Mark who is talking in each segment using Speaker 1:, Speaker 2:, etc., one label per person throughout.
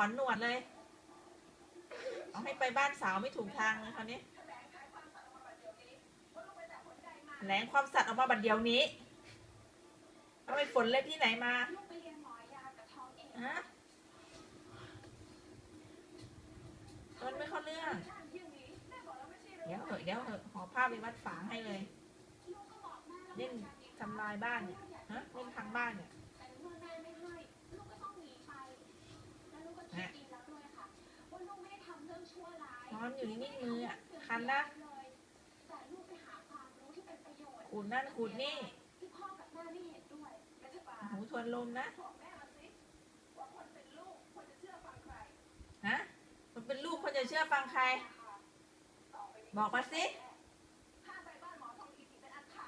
Speaker 1: อนหนวดเลย เอาให้ไปบ้านสาวไม่ถูกทางเลยคราวนี้แถลงความสัตย์ออกมาบัดเดียวนี้ เอาไปฝนเล็บที่ไหนมาฮะมันไม่เข้าเรื่อง เดี๋ยวเหอะเดี๋ยวเหอะหอผ้าไปวัดฝางให้เลยเล่นทำลายบ้านเนี่ยฮะเล่นทางบ้านเนี่ย นอนอยู่นิ่งๆมืออะคันนะขูดนั่นขูดนี่หูทวนลมนะฮะมันเป็นลูกคนจะเชื่อฟังใคร บอกมาสิ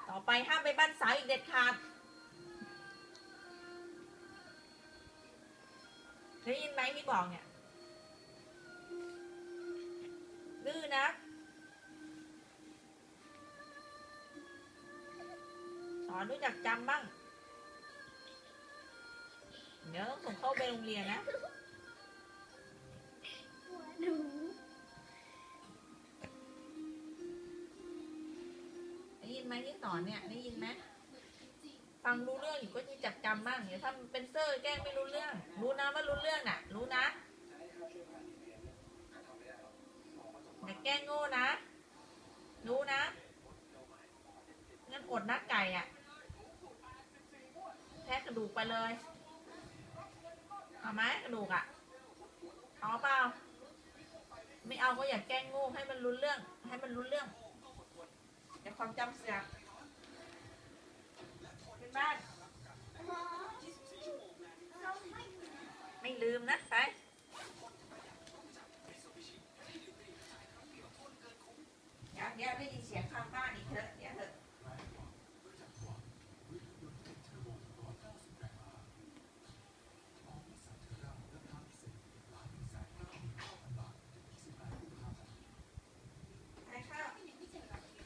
Speaker 1: ต่อไปห้ามไปบ้านสาวอีกเด็ดขาดได้ยินไหมที่บอกเนี่ย สอนรู้จักจำบ้าง เดี๋ยวต้องส่งเข้าไปโรงเรียนนะ
Speaker 2: หนู
Speaker 1: ได้ยินไหมที่สอนเนี่ยได้ยินไหมฟังรู้เรื่องอยู่ก็รู้จักจำบ้างเดี๋ยวถ้ามันเป็นเซอร์แกล้งไม่รู้เรื่อง รู้นะว่ารู้เรื่องน่ะ รู้นะอย่าแกล้งโง่นะ รู้นะงั้นอดนักไก่อะแทะ กระดูกไปเลยเอาไหมกระดูกอะเอาเปล่าไม่เอาก็อย่าแกล้งงูให้มันรู้เรื่อง ให้มันรู้เรื่องอย่าความจำเสียเป็นบ้านไม่ลืมนะไป